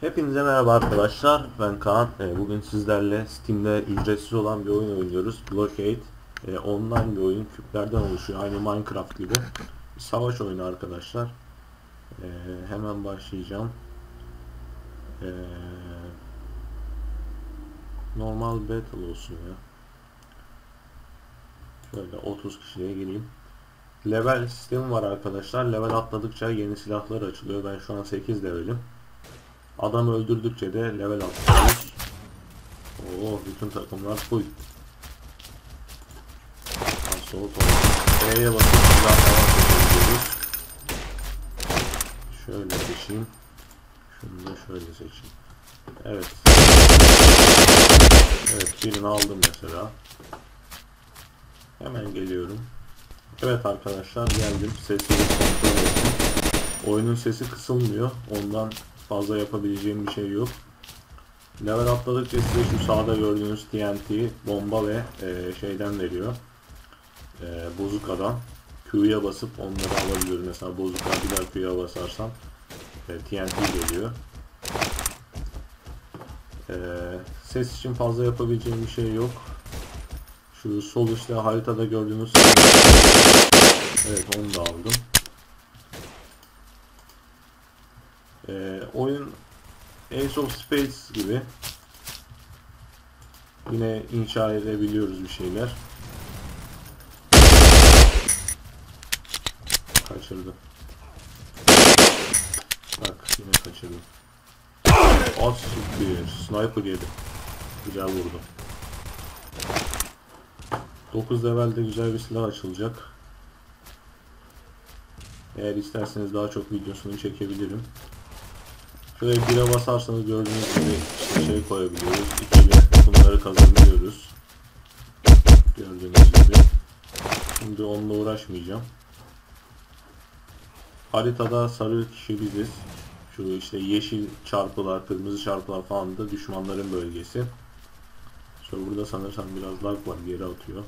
Hepinize merhaba arkadaşlar. Ben Kaan. Ee, Bugün sizlerle Steam'de ücretsiz olan bir oyun oynuyoruz. Blockade. Ee, Online bir oyun. Küplerden oluşuyor. Aynı Minecraft gibi. Savaş oyunu arkadaşlar. Ee, Hemen başlayacağım. Ee, Normal Battle olsun ya. Şöyle 30 kişiye geleyim. Level sistemi var arkadaşlar. Level atladıkça yeni silahlar açılıyor. Ben şu an 8 levelim. Adam öldürdükçe de level atlıyoruz. Oo bütün takımlar full. Sol sol. E'ye basıp silah falan seçiyoruz. Şöyle seçeyim. Şunu da şöyle seçeyim. Evet. Evet birini aldım mesela. Hemen geliyorum. Evet arkadaşlar geldim. Sesini kontrol ettim. Oyunun sesi kısılmıyor. Ondan fazla yapabileceğim bir şey yok. Level atladıkça size şu sağda gördüğünüz TNT, bomba ve e, şeyden veriyor. E, bozukadan. Q'ya basıp onları alabiliyorum. Mesela bozuka bir daha Q'ya basarsam e, TNT geliyor. E, ses için fazla yapabileceğim bir şey yok. Şu sol üstte haritada gördüğünüz Evet onu da aldım. Ee, oyun Ace of Spades gibi yine inşa edebiliyoruz bir şeyler. Kaçırdı. Bak yine kaçırdım. Az siktir. Sniper yedi. Güzel vurdu. 9 levelde güzel bir silah açılacak. Eğer isterseniz daha çok videosunu çekebilirim. Şöyle bire basarsanız gördüğünüz gibi şey koyabiliyoruz. İkili bunları kazanıyoruz. Gördüğünüz gibi. Şimdi onunla uğraşmayacağım. Haritada sarı kişi biziz. Şu işte yeşil çarpılar, kırmızı çarpılar falan da düşmanların bölgesi. Şöyle burada sanırsam biraz lag var geri atıyor.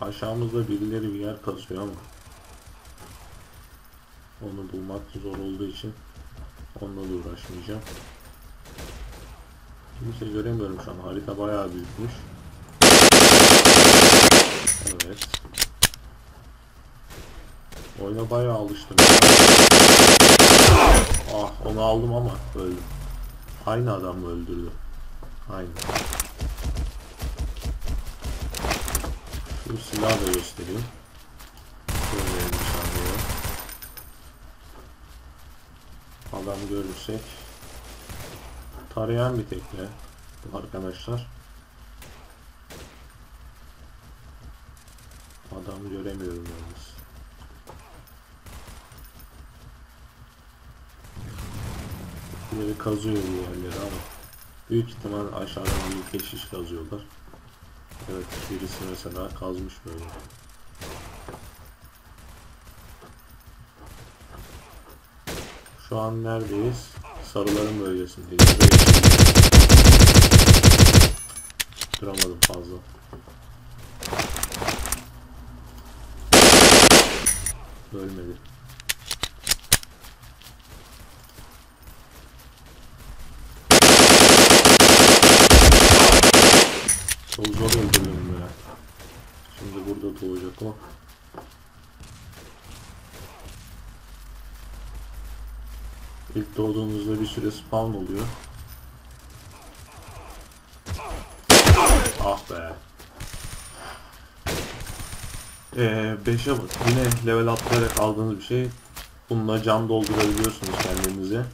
Aşağımızda birileri bir yer kazıyor ama onu bulmak zor olduğu için onunla da uğraşmayacağım. Kimse göremiyorum şu an. Harita bayağı büyükmüş. Evet. Oyuna bayağı alıştım. Ah onu aldım ama öldüm. Aynı adam mı öldürdü? Aynı. Şu silahı da göstereyim. Saniye. Adam görürsek. Tarayan bir tekne arkadaşlar. Adam göremiyorum yalnız. Birileri kazıyor bu yerleri ama büyük ihtimal aşağıdan bir keşiş kazıyorlar. Evet birisi mesela kazmış böyle. Şu an neredeyiz? Sarıların bölgesindeyiz. Duramadım fazla. Ölmedi. Çok zor öldürdüm ya. Şimdi burada doğacak o. İlk doğduğunuzda bir süre spawn oluyor. Ah be. Ee, 5'e yine level atlayarak aldığınız bir şey. Bununla can doldurabiliyorsunuz kendinize.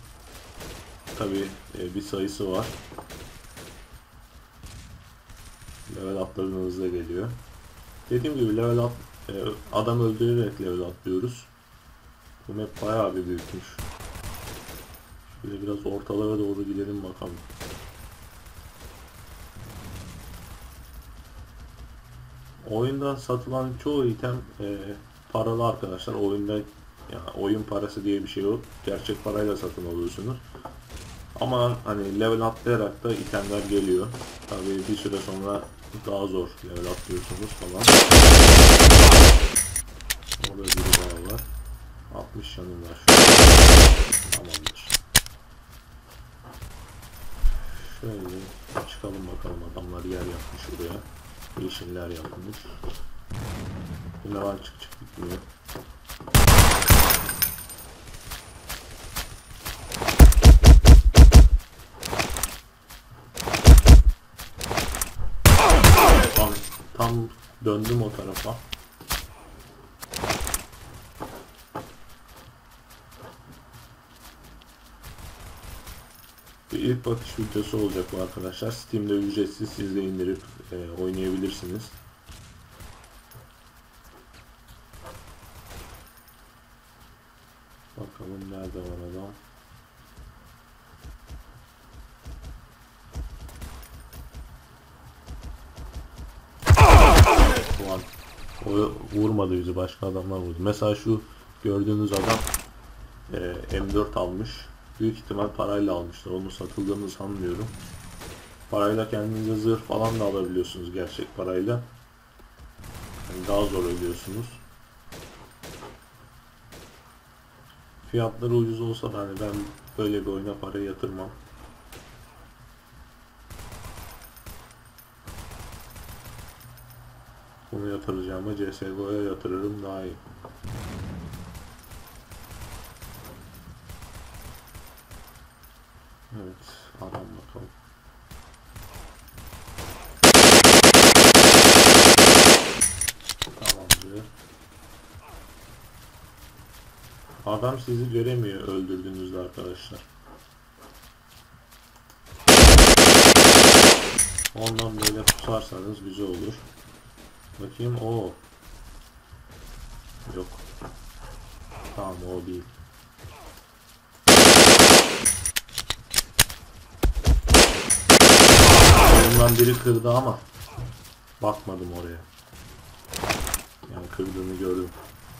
Tabi e, bir sayısı var. Level atladığınızda geliyor. Dediğim gibi level at, e, adam öldürerek level atlıyoruz. Bu map bayağı bir büyükmüş. Şöyle biraz ortalara doğru gidelim bakalım. Oyunda satılan çoğu item e, paralı arkadaşlar. Oyunda yani oyun parası diye bir şey yok. Gerçek parayla satın alıyorsunuz. Ama hani level atlayarak da itemler geliyor. Tabii bir süre sonra daha zor level atlıyorsunuz falan. Orada biri daha var. 60 yanım var. Tamamdır. Şöyle çıkalım bakalım adamlar yer yapmış buraya. Yeşiller yapmış. Var çık çık bitmiyor. Tam, döndüm o tarafa. Bir ilk bakış videosu olacak bu arkadaşlar. Steam'de ücretsiz siz de indirip e, oynayabilirsiniz. Bakalım nerede var adam. Ulan o vurmadı bizi başka adamlar vurdu. Mesela şu gördüğünüz adam e, M4 almış. Büyük ihtimal parayla almışlar. Onun satıldığını sanmıyorum. Parayla kendinize zırh falan da alabiliyorsunuz gerçek parayla. Yani daha zor ölüyorsunuz. Fiyatları ucuz olsa da hani ben böyle bir oyuna para yatırmam. Bunu yatıracağıma CSGO'ya yatırırım daha iyi. Evet, adam bakalım. Tamamdır. Adam sizi göremiyor öldürdüğünüzde arkadaşlar. Ondan böyle pusarsanız güzel olur. Bakayım o. Yok. Tamam o değil. Ondan biri kırdı ama bakmadım oraya. Yani kırdığını gördüm.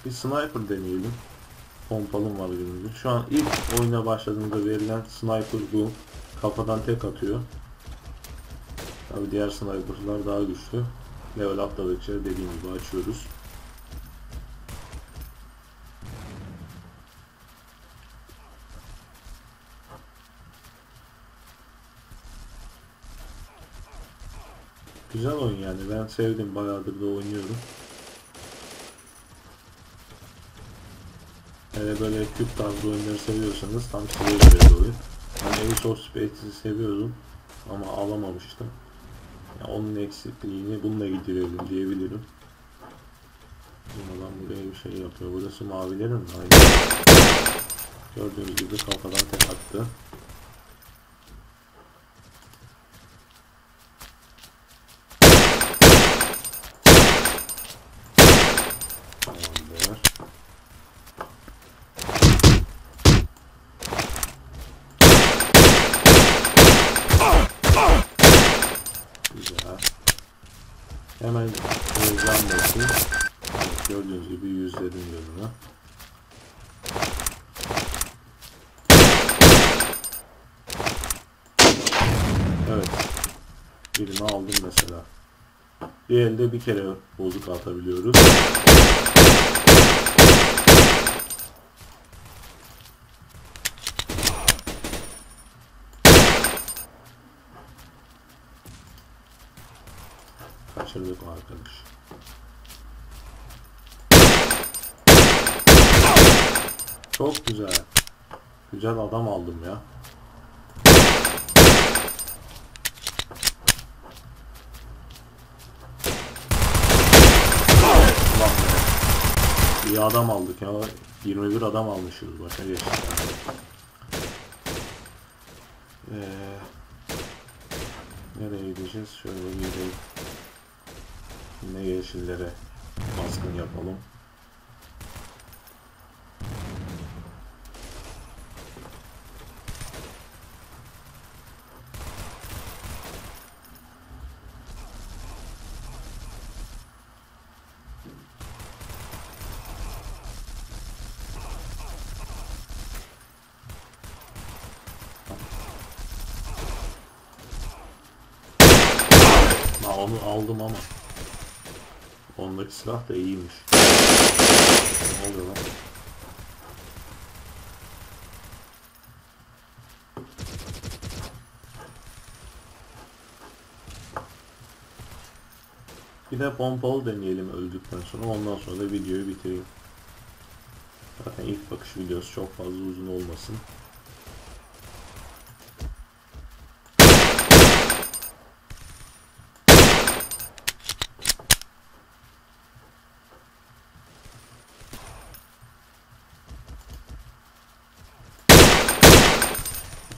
Bir sniper deneyelim. Pompalım var günümüzde. Şu an ilk oyuna başladığımda verilen sniper bu. Kafadan tek atıyor. Tabi diğer sniperlar daha güçlü. Level atladıkça dediğim gibi açıyoruz. Güzel oyun yani ben sevdim bayağıdır da oynuyorum. Hele böyle küp tarzı oyunları seviyorsanız tam size göre bir oyun. Ben Ace of Spades'i seviyordum ama alamamıştım. Onun eksikliğini bununla giderelim diyebilirim. Adam buraya bir şey yapıyor. Burası mavilerin mi? Aynen. Gördüğünüz gibi kafadan tek attı. Tamamdır. Güzel. Hemen hızlan bakayım. Gördüğünüz gibi yüzlerin yoluna. Evet. Birini aldım mesela. Bir elde bir kere bozuk atabiliyoruz. Kaçırdık arkadaş. Çok güzel. Güzel adam aldım ya. İyi adam aldık ya. 21 adam almışız başa geçtik. Ee, nereye gideceğiz? Şöyle gidelim. Yine yeşillere baskın yapalım. onu aldım ama. Ondaki silah da iyiymiş. Ne oluyor lan? Bir de pompalı deneyelim öldükten sonra. Ondan sonra da videoyu bitireyim. Zaten ilk bakış videosu çok fazla uzun olmasın.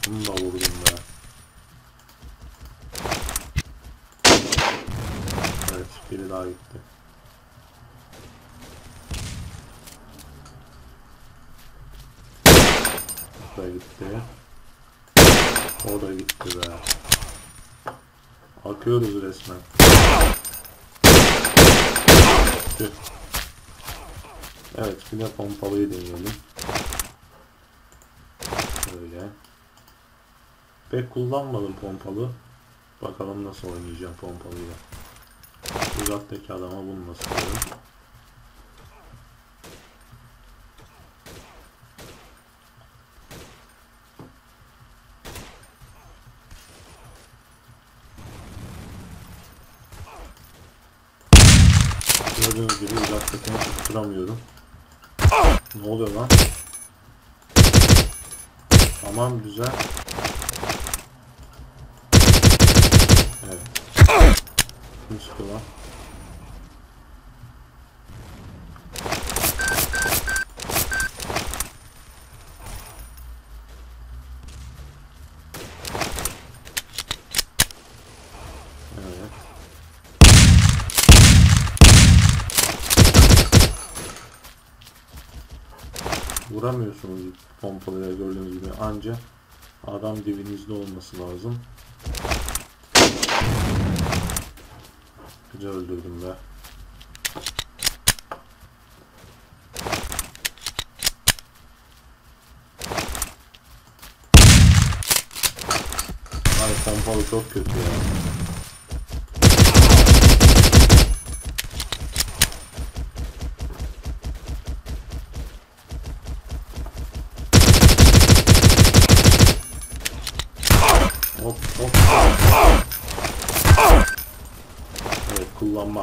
Bunu da vurdum be. Evet, biri daha gitti. O da gitti. O da gitti be. Akıyoruz resmen. Gitti. Evet, bir de pompalıyı deneyelim. Böyle. Pek kullanmadım pompalı. Bakalım nasıl oynayacağım pompalıyla. Uzaktaki adama bunu nasıl koyarım. Gördüğünüz gibi uzaktakini tutturamıyorum. Ne oluyor lan? Tamam güzel. Evet. Evet. Vuramıyorsunuz pompalıyla gördüğünüz gibi anca adam dibinizde olması lazım. Güzel öldürdüm be. Ay pompalı çok kötü ya.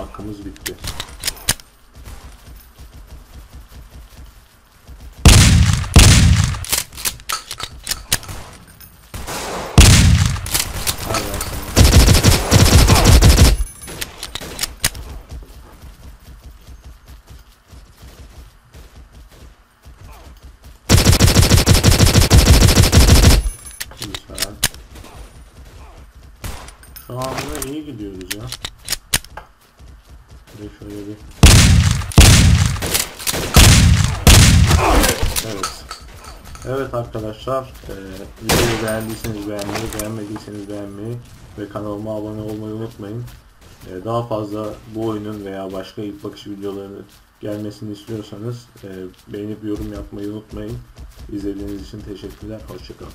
Hakkımız bitti. Aynen sana. Güzel. Şu anda iyi gidiyoruz ya. De şöyle bir... Evet. Evet arkadaşlar, e, videoyu beğendiyseniz beğenmeyi, beğenmediyseniz beğenmeyi ve kanalıma abone olmayı unutmayın. E, daha fazla bu oyunun veya başka ilk bakış videoları gelmesini istiyorsanız e, beğenip yorum yapmayı unutmayın. İzlediğiniz için teşekkürler, hoşçakalın.